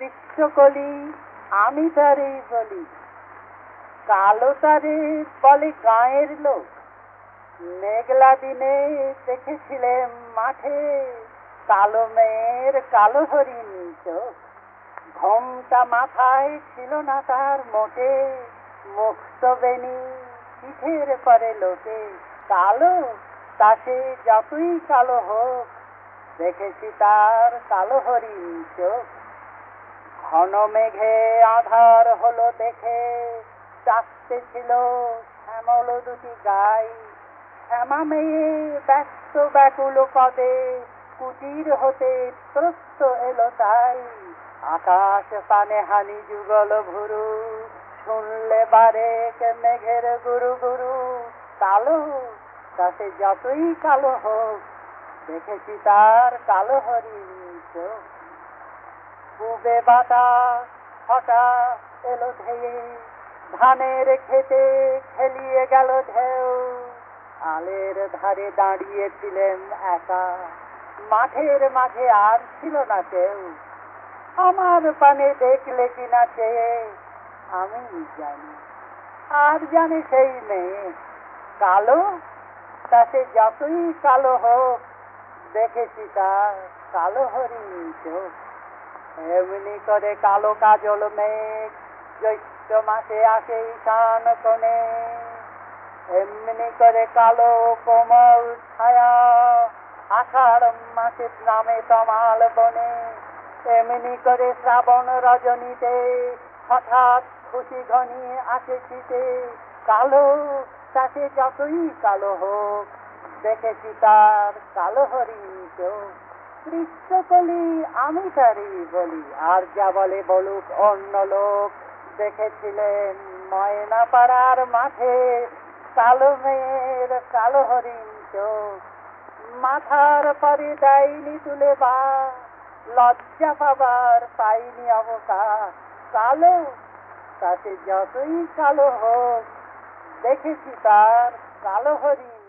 কৃষ্ণকলি, আমি তারে বলি। কালো তারে বলে গায়ের লোক। মেঘলা দিনে দেখেছিলেন মাঠে কালো মেয়ের কালো হরিণ চোখ। ঘোমটা মাথায় ছিল না তার মোটে। মুক্ত বেনি পিঠের পরে লোকে কালো, তা সে যতই কালো হোক, দেখেছি তার কালো হরিণ চোখ। ঘন মেঘে আধার হলো দেখে চাষতে ছিল শ্যামল দুটি গাই। শ্যামা মেয়ে ব্যস্ত ব্যাকুল পদে, কুটির হতে প্রস্ত এলো তাই। আকাশ পানে হানি যুগল ভুরু, শুনলে বারে মেঘের গুরু গুরু। কালো, তাতে যতই কালো হোক, দেখেছি তার কালো হরিণ চোখ। পূবে বাতাস, হঠাৎ এলো ধেয়ে ধানের খেতে খেলিয়ে গেল ঢেউ। আলের ধারে দাঁড়িয়েছিলেন একা। মাঠের মাঝে আর ছিল না কেউ। আমার পানে দেখলে কিনা চেয়ে আমি জানি। আর জানে সেই মেয়ে। কালো? তাতে যতই কালো হোক, দেখেছি তার কালো হরিণ চোখ। এমনি করে কালো কাজল মেঘ, জ্যৈষ্ঠ মাসে আসে ঈশান কোণে। এমনি করে কালো কোমল ছায়া, আষাঢ় মাসে নামে তমাল বনে। এমনি করে শ্রাবণ রজনীতে হঠাৎ খুশি ঘনিয়ে আসে শীতে। কালো তাকে যতই কালো হোক, দেখেছি তার কালো হরিণ চোখ। কৃষ্ণকলি আমি তারই বলি। আর যা বলে বলুক অন্য লোক। দেখেছিলেন ময়না পাড়ার মাঠে কালো মেয়ের কালো হরিণ চোখ। মাথার পরে দেয়নি তুলে বা, লজ্জা পাবার পাইনি অবকাশ। কালো, তাতে যতই কালো হোক, দেখেছি তার কালো হরিণ